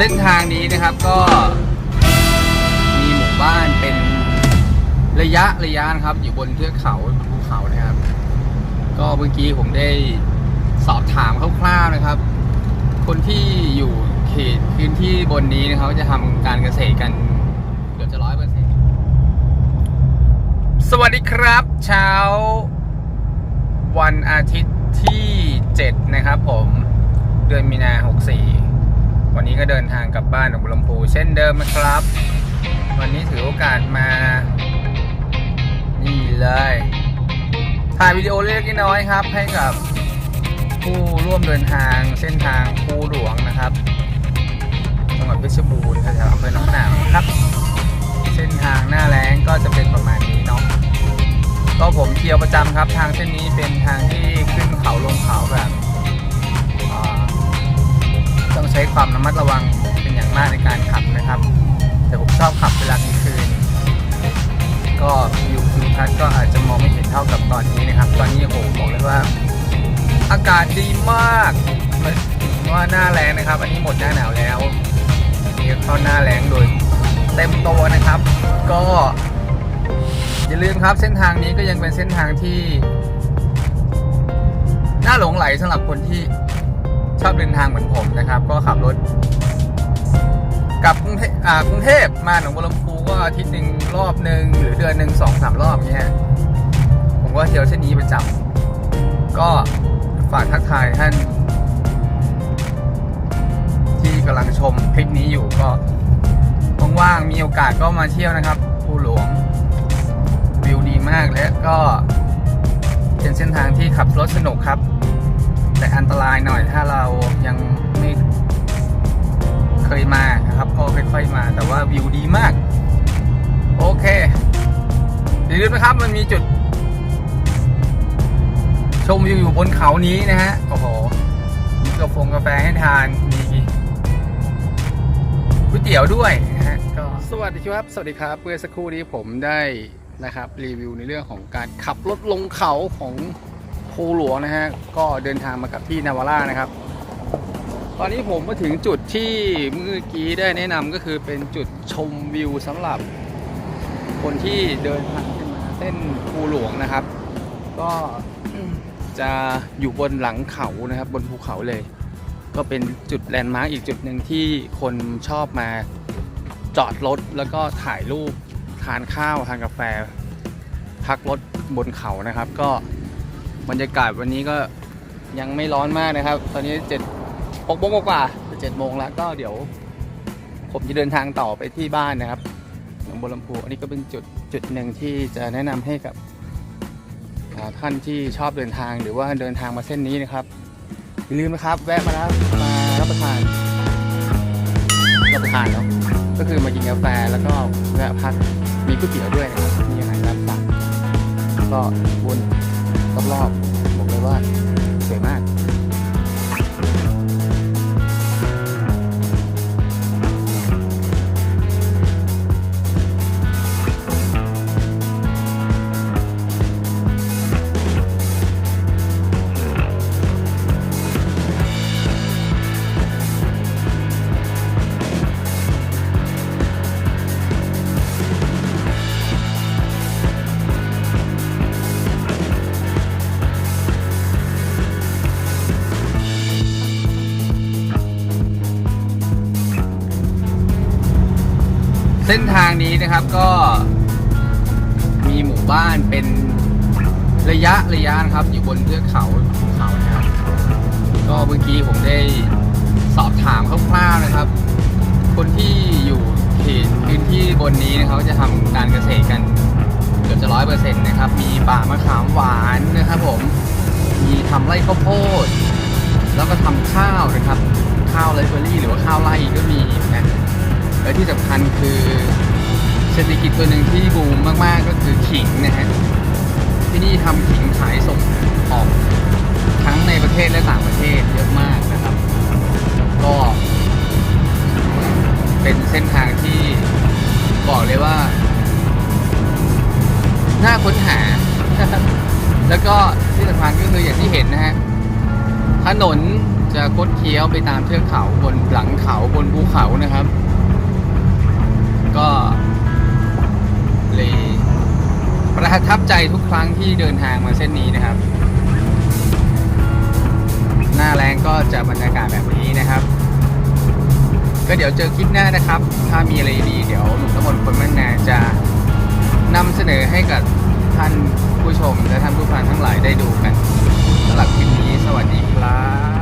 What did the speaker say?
เส้นทางนี้นะครับก็มีหมู่บ้านเป็นระยะระยะนะครับ อยู่บนเทือกเขาภูเขานะครับ ก็เมื่อกี้ผมได้สอบถามคร่าวๆนะครับ คนที่อยู่เขตพื้นที่บนนี้นะครับจะทำการเกษตรกันเกือบจะร้อยเปอร์เซ็นต์สวัสดีครับ เช้า วันอาทิตย์ที่ 7 นะครับผมเดือนมีนา 64 วันนี้ก็เดินทางกลับบ้านหนองบัวลำพูเช่นเดิมนะครับ วันนี้ถือโอกาสมา นี่เลยถ่ายวิดีโอเล็กน้อยครับ ให้กับผู้ร่วมเดินทางเส้นทางภูหลวงนะครับจังหวัดเพชรบูรณ์แถวๆอำเภอหนองหนามครับ เส้นทางหน้าแล้งก็จะเป็นประมาณนี้เนาะก็ผมเที่ยวประจำครับ ทางเส้นนี้เป็นทางที่ขึ้นเขาลงเขาแบบ ช้ความระมัดระวังเป็นอย่างมากในการขับนะครับ แต่ผมชอบขับเวลากลางคืน ก็วิวทิวทัศน์ก็อาจจะมองไม่เห็นเท่ากับตอนนี้นะครับ ตอนนี้โอ้โหบอกเลยว่า อากาศดีมากม่ถึงว่าหน้าแรงนะครับ อันนี้หมดหน้าหนาวแล้วนี่เข้าหน้าแรงโดยเต็มตัวนะครับ ก็อย่าลืมครับเส้นทางนี้ก็ยังเป็นเส้นทางที่ น่าหลงไหลสำหรับคนที่ อบเดินทางเหมือนผมนะครับ ก็ขับรถกลับกรุงเทพอ่ากรุงเทพมาหนองบัวลำพูก็อาทิตย์หนึ่งรอบหนึ่งหรือเดือนหนึ่งสองสามรอบเงี้ยผมก็เที่ยวเส้นนี้ประจำก็ฝากทักทายท่าน ที่กำลังชมคลิปนี้อยู่ก็ว่างๆมีโอกาสก็มาเที่ยวนะครับภูหลวงวิวดีมากและก็เป็นเส้นทางที่ขับรถสนุกครับ แต่อันตรายหน่อยถ้าเรายังไม่เคยมานะครับ ก็ค่อยๆมา แต่ว่าวิวดีมาก โอเคอย่าลืมนะครับมันมีจุด ชมวิวอยู่บนเขานี้นะฮะโอ้โหมีกาแฟกาแฟให้ทานมีก๋วยเตี๋ยวด้วยนะฮะก็สวัสดีครับ สวัสดีครับเมื่อสักครู่นี้ผมได้นะครับรีวิวในเรื่องของการขับรถลงเขาของ ภูหลวงนะฮะก็เดินทางมากับพี่นาวาร่านะครับ ตอนนี้ผมมาถึงจุดที่เมื่อกี้ได้แนะนำก็คือเป็นจุดชมวิวสำหรับ คนที่เดินทางขึ้นมาเส้นภูหลวงนะครับ ก็จะอยู่บนหลังเขานะครับบนภูเขาเลย ก็เป็นจุดแลนด์มาร์กอีกจุดหนึ่งที่คนชอบมาจอดรถแล้วก็ถ่ายรูปทานข้าวทานกาแฟ พักรถบนเขานะครับ ก็ บรรยากาศวันนี้ก็ยังไม่ร้อนมากนะครับ ตอนนี้เจ็ดหกโมงกว่าจะเจ็ดโมงแล้วก็เดี๋ยว ผมจะเดินทางต่อไปที่บ้านนะครับหนองบัวลำพูอันนี้ก็เป็นจุดจุดหนึ่งที่จะแนะนำให้กับท่านที่ชอบเดินทางหรือว่าเดินทางมาเส้นนี้นะครับอย่าลืมนะครับแวะมาแล้วมารับประทานรับประทานเนาะก็คือมากินกาแฟแล้วก็แวะพักมีก๋วยเตี๋ยวด้วยนะครับมีอาหารตามสั่งก็วน รอบๆบอกเลยว่า ส้นทางนี้นะครับก็มีหมู่บ้านเป็นระยะระยะนะครับ อยู่บนเทือกเขาภูเขานะครับ ก็เมื่อกี้ผมได้สอบถามคร่าวๆนะครับ คนที่อยู่เขตพื้นที่บนนี้นะครับจะทำการเกษตรกันเกือบจะร้อยเปอร์เซ็นต์นะครับ มีป่ามะขามหวานนะครับ ผมมีทำไร่ข้าวโพด แล้วก็ทำข้าวนะครับ ข้าวไรเบอรี่หรือว่าข้าวไร่ก็มีนะ และที่สำคัญคือเศรษฐกิจตัวหนึ่งที่บูมมากๆก็คือขิงนะฮะที่นี่ทำขิงขายส่งออกทั้งในประเทศและต่างประเทศเยอะมากนะครับ ก็เป็นเส้นทางที่บอกเลยว่า น่าค้นหา แล้วก็ที่สำคัญก็คืออย่างที่เห็นนะฮะถนนจะคดเคี้ยวไปตามเทือกเขาบนหลังเขาบนภูเขานะครับ เลประทับใจทุกครั้งที่เดินทางมาเส้นนี้นะครับ หน้าแรงก็จะบรรยากาศแบบนี้นะครับ ก็เดี๋ยวเจอคลิปหน้านะครับ ถ้ามีอะไรดีเดี๋ยวหนุ่มทั้งหมดคนแม่นนาจะนำเสนอให้กับท่านผู้ชมและท่านผู้ฟังทั้งหลายได้ดูกันสำหรับคลิปนี้สวัสดีครับ